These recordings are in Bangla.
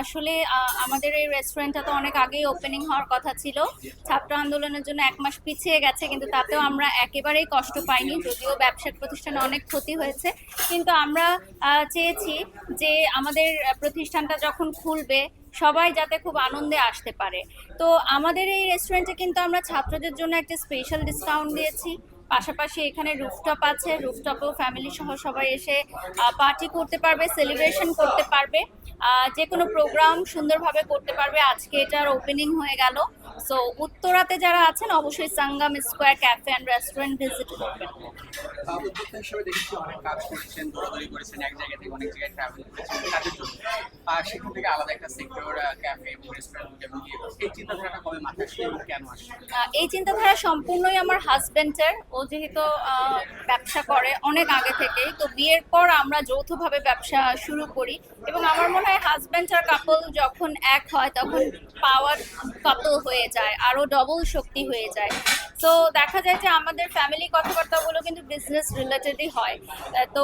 আসলে আমাদের এই রেস্টুরেন্টটা তো অনেক আগেই ওপেনিং হওয়ার কথা ছিল। ছাত্র আন্দোলনের জন্য এক মাস পিছিয়ে গেছে, কিন্তু তাতেও আমরা একেবারেই কষ্ট পাইনি, যদিও ব্যবসায়িক প্রতিষ্ঠানে অনেক ক্ষতি হয়েছে। কিন্তু আমরা চেয়েছি যে আমাদের প্রতিষ্ঠানটা যখন খুলবে, সবাই যাতে খুব আনন্দে আসতে পারে। তো আমাদের এই রেস্টুরেন্টে কিন্তু আমরা ছাত্রদের জন্য একটা স্পেশাল ডিসকাউন্ট দিয়েছি। পাশাপাশি এখানে রুফটপ আছে রুফটপেও ফ্যামিলি সহ সবাই এসে পার্টি করতে পারবে সেলিব্রেশন করতে পারবে। যে কোনো প্রোগ্রাম সুন্দরভাবে করতে পারবে। আজকে এটার ওপেনিং হয়ে গেল। সো উত্তরাতে যারা আছেন অবশ্যই Sangam square cafe and restaurant visit করবেন। উদ্যোক্তা হিসেবে দেখেছি অনেক কাজ করেছেন দৌড়াদৌড়ি করেছেন এক জায়গা থেকে অনেক জায়গায় ট্রাভেল করেছেন। কাজের জন্য আর সেখান থেকে আলাদা একটা সেক্টর ক্যাফে এবং রেস্টুরেন্টে মিলিয়ে এই চিন্তাধারাটা কবে মাথায় আসলে এবং কেন আসে এই চিন্তাধারা সম্পূর্ণই আমার হাজবেন্ডের ও যেহেতু ব্যবসা করে অনেক আগে থেকেই, তো বিয়ের পর আমরা যৌথভাবে ব্যবসা শুরু করি এবং আমার মনে হয় হাজব্যান্ড আর কাপল যখন এক হয়, তখন পাওয়ার কাপল হয়ে যায় আরও ডবল শক্তি হয়ে যায়। তো দেখা যায় যে আমাদের ফ্যামিলি কথাবার্তাগুলো কিন্তু বিজনেস রিলেটেডই হয়। তো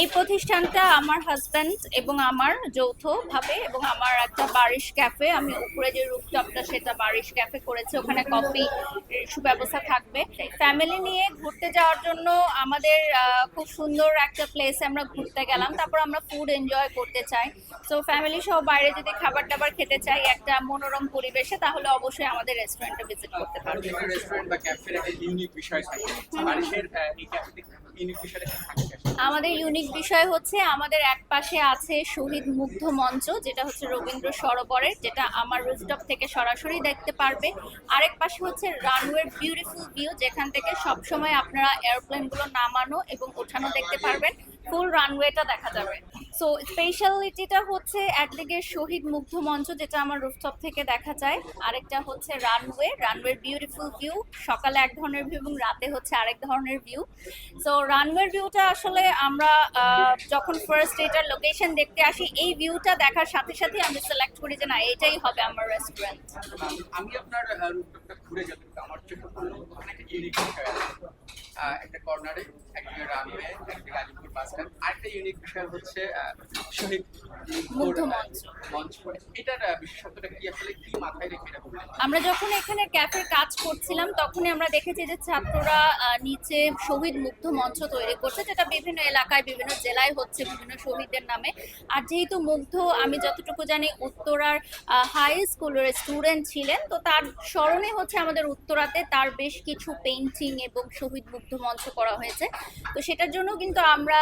এই প্রতিষ্ঠানটা আমার হাজব্যান্ড এবং আমার যৌথভাবে এবং আমার একটা বারিশ ক্যাফে আমি উপরে যে রুফটপটা সেটা বারিশ ক্যাফে করেছে ওখানে কফি সুব্যবস্থা থাকবে। ফ্যামিলি নিয়ে ঘুরতে যাওয়ার জন্য আমাদের খুব সুন্দর একটা প্লেসে আমরা ঘুরতে গেলাম। তারপর আমরা ফুড এনজয় করতে চাই। সো ফ্যামিলি সহ বাইরে যদি খাবার টাবার খেতে চাই একটা মনোরম পরিবেশে তাহলে অবশ্যই আমাদের রেস্টুরেন্টে ভিজিট করতে পারবে। রেস্টুরেন্ট বা ক্যাফের একটা ইউনিক বিষয় থাকে। আহ, এই ক্যাফেতে আমাদের ইউনিক বিষয় হচ্ছে, আমাদের এক পাশে আছে শহীদ মুগ্ধ মঞ্চ, যেটা হচ্ছে রবীন্দ্র সরোবরের, যেটা আমার রুফটপ থেকে সরাসরি দেখতে পারবে। আরেক পাশে হচ্ছে রানওয়ের বিউটিফুল ভিউ যেখান থেকে সবসময় আপনারা এয়ারপ্লেনগুলো নামানো এবং ওঠানো দেখতে পারবেন। ফুল রানওয়েটা দেখা যাবে। সো স্পেশালিটিটা হচ্ছে একদিকে শহীদ মুগ্ধ মঞ্চ, যেটা আমার রুফটপ থেকে দেখা যায়। আরেকটা হচ্ছে রানওয়ে রানওয়ের বিউটিফুল ভিউ সকালে এক ধরনের ভিউ এবং রাতে হচ্ছে আরেক ধরনের ভিউ সো রানওয়ের ভিউটা আসলে আমরা যখন ফার্স্ট এটার লোকেশন দেখতে আসি, এই ভিউটা দেখার সাথে সাথে আমি সিলেক্ট করি যে না, এটাই হবে আমার রেস্টুরেন্ট আমি আপনার ঘুরে যতটুকু আমার চোখে পড়ল ইউনিক বিষয় আছে। একটা কর্নারে একটা রানওয়ে একটা গাজীপুর বাস স্ট্যান্ড আরেকটা ইউনিক বিষয় হচ্ছে শহীদ মঞ্চ। মঞ্চ এটার বিশেষত্বটা কি? আসলে কি মাথায় রেখে আমরা যখন এখানে ক্যাফের কাজ করছিলাম তখনই আমরা দেখেছি যে ছাত্ররা নিচে শহীদ মুগ্ধ মঞ্চ তৈরি করছে যেটা বিভিন্ন এলাকায় বিভিন্ন জেলায় হচ্ছে বিভিন্ন শহীদদের নামে। আর যেহেতু মুগ্ধ আমি যতটুকু জানি উত্তরার হাই স্কুলের স্টুডেন্ট ছিলেন তো তার স্মরণে হচ্ছে আমাদের উত্তরাতে তার বেশ কিছু পেন্টিং এবং শহীদ মুগ্ধ মঞ্চ করা হয়েছে। তো সেটার জন্য কিন্তু আমরা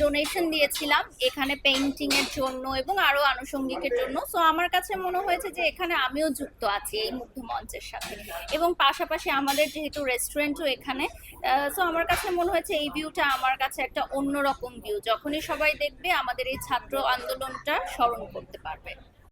ডোনেশন দিয়েছিলাম এখানে পেইন্টিং এর জন্য এবং আরও আনুষঙ্গিকের জন্য। সো আমার কাছে মনে হয়েছে যে এখানে আমিও যুক্ত আছি এই মুগ্ধ মঞ্চের সাথে। এবং পাশাপাশি আমাদের যেহেতু রেস্টুরেন্টও এখানে সো আমার কাছে মনে হয়েছে এই ভিউটা আমার কাছে একটা অন্যরকম ভিউ যখনই সবাই দেখবে আমাদের এই ছাত্র আন্দোলনটা স্মরণ করতে পারবে।